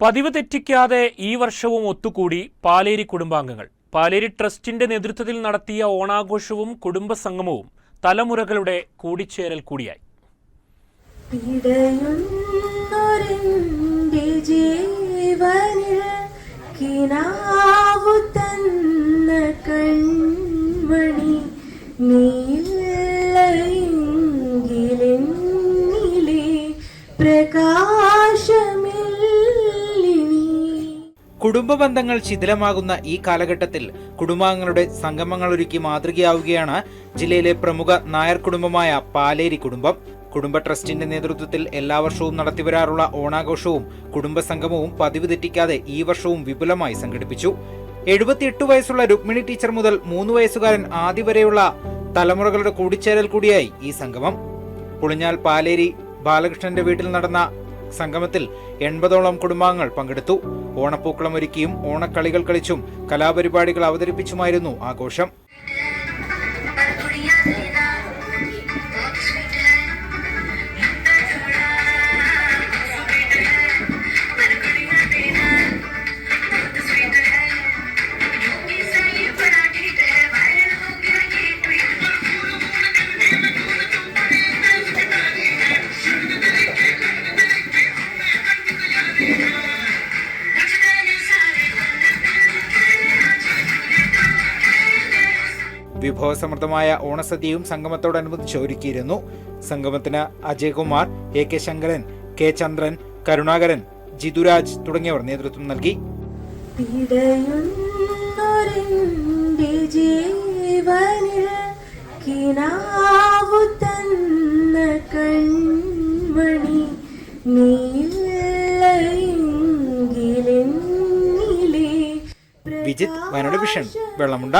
പതിവ് തെറ്റിക്കാതെ ഈ വർഷവും ഒത്തുകൂടി പാലേരി കുടുംബാംഗങ്ങൾ. പാലേരി ട്രസ്റ്റിന്റെ നേതൃത്വത്തിൽ നടത്തിയ ഓണാഘോഷവും കുടുംബസംഗമവും തലമുറകളുടെ കൂടിച്ചേരൽ കൂടിയായി. ജീവനിൽ കിനാവു തന്ന പ്രകാശമില്ലിനി കുടുംബ ബന്ധങ്ങൾ ശിഥിലമാകുന്ന ഈ കാലഘട്ടത്തിൽ കുടുംബാംഗങ്ങളുടെ സംഗമങ്ങൾ ഒരുക്കി മാതൃകയാവുകയാണ് ജില്ലയിലെ പ്രമുഖ നായർ കുടുംബമായ പാലേരി കുടുംബം. കുടുംബ ട്രസ്റ്റിന്റെ നേതൃത്വത്തിൽ എല്ലാ വർഷവും നടത്തിവരാറുള്ള ഓണാഘോഷവും കുടുംബസംഗമവും പതിവ് തെറ്റിക്കാതെ ഈ വർഷവും വിപുലമായി സംഘടിപ്പിച്ചു. എഴുപത്തിയെട്ട് വയസ്സുള്ള രുക്മിണി ടീച്ചർ മുതൽ മൂന്ന് വയസ്സുകാരൻ ആദ്യ വരെയുള്ള തലമുറകളുടെ കൂടിച്ചേരൽ കൂടിയായി ഈ സംഗമം. പുളിഞ്ഞാൽ പാലേരി ബാലകൃഷ്ണന്റെ വീട്ടിൽ നടന്ന സംഗമത്തിൽ എൺപതോളം കുടുംബാംഗങ്ങൾ പങ്കെടുത്തു. ഓണപ്പൂക്കളം ഒരുക്കിയും ഓണക്കളികൾ കളിച്ചും കലാപരിപാടികൾ അവതരിപ്പിച്ചുമായിരുന്നു ആഘോഷം. വിഭവസമൃദ്ധമായ ഓണസദ്യയും സംഗമത്തോടനുബന്ധിച്ച് ഒരുക്കിയിരുന്നു. സംഗമത്തിന് Ajaykumar A K Sankaran K Chandran Karunakaran Jithuraj തുടങ്ങിയവർ നേതൃത്വം നൽകി. ജീവനിൽ കിനാവു തന്ന കൺമണി വിജിത് വയനാട് വിഷൻ വെള്ളമുണ്ട.